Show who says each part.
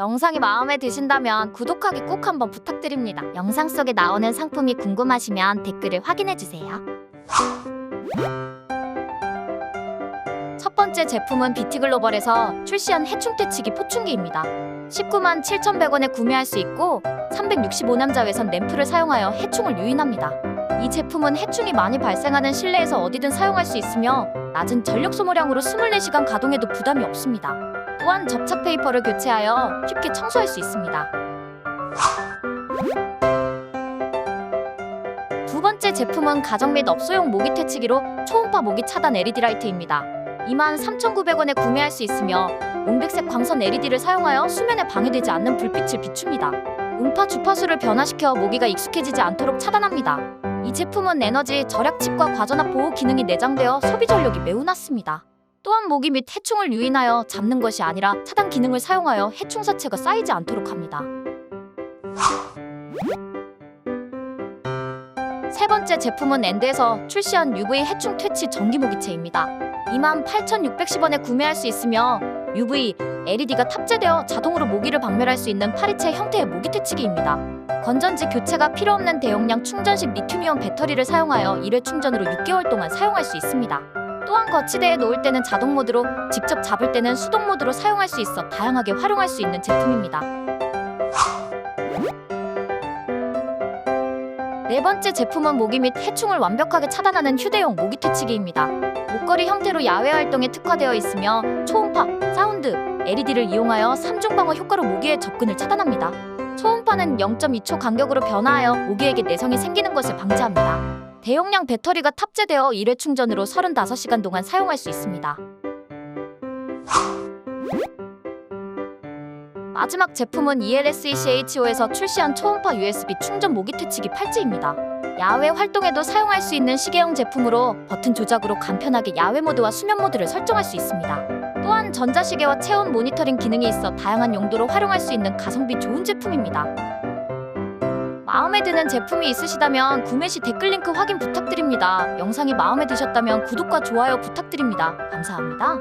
Speaker 1: 영상이 마음에 드신다면 구독하기 꼭 한번 부탁드립니다. 영상 속에 나오는 상품이 궁금하시면 댓글을 확인해 주세요. 첫 번째 제품은 비티글로벌에서 출시한 해충대치기 포충기입니다. 19만 7,100원에 구매할 수 있고 365남자 외선 램프를 사용하여 해충을 유인합니다. 이 제품은 해충이 많이 발생하는 실내에서 어디든 사용할 수 있으며 낮은 전력 소모량으로 24시간 가동해도 부담이 없습니다. 또한 접착 페이퍼를 교체하여 쉽게 청소할 수 있습니다. 두 번째 제품은 가정 및 업소용 모기 퇴치기로 초음파 모기 차단 LED 라이트입니다. 23,900원에 구매할 수 있으며 옹백색 광선 LED를 사용하여 수면에 방해되지 않는 불빛을 비춥니다. 음파 주파수를 변화시켜 모기가 익숙해지지 않도록 차단합니다. 이 제품은 에너지 절약 칩과 과전압 보호 기능이 내장되어 소비 전력이 매우 낮습니다. 또한 모기 및 해충을 유인하여 잡는 것이 아니라 차단 기능을 사용하여 해충 사체가 쌓이지 않도록 합니다. 세 번째 제품은 엔드에서 출시한 UV 해충 퇴치 전기 모기채입니다. 28,610원에 구매할 수 있으며 UV LED가 탑재되어 자동으로 모기를 박멸할 수 있는 파리채 형태의 모기 퇴치기입니다. 건전지 교체가 필요 없는 대용량 충전식 리튬이온 배터리를 사용하여 1회 충전으로 6개월 동안 사용할 수 있습니다. 또한 거치대에 놓을 때는 자동 모드로 직접 잡을 때는 수동 모드로 사용할 수 있어 다양하게 활용할 수 있는 제품입니다. 네 번째 제품은 모기 및 해충을 완벽하게 차단하는 휴대용 모기 퇴치기입니다. 목걸이 형태로 야외 활동에 특화되어 있으며 초음파, 사운드, LED를 이용하여 3중 방어 효과로 모기의 접근을 차단합니다. 초음파는 0.2초 간격으로 변화하여 모기에게 내성이 생기는 것을 방지합니다. 대용량 배터리가 탑재되어 1회 충전으로 35시간 동안 사용할 수 있습니다. 마지막 제품은 ELSECHO에서 출시한 초음파 USB 충전 모기 퇴치기 팔찌입니다. 야외 활동에도 사용할 수 있는 시계형 제품으로 버튼 조작으로 간편하게 야외 모드와 수면 모드를 설정할 수 있습니다. 또한 전자시계와 체온 모니터링 기능이 있어 다양한 용도로 활용할 수 있는 가성비 좋은 제품입니다. 마음에 드는 제품이 있으시다면 구매 시 댓글 링크 확인 부탁드립니다. 영상이 마음에 드셨다면 구독과 좋아요 부탁드립니다. 감사합니다.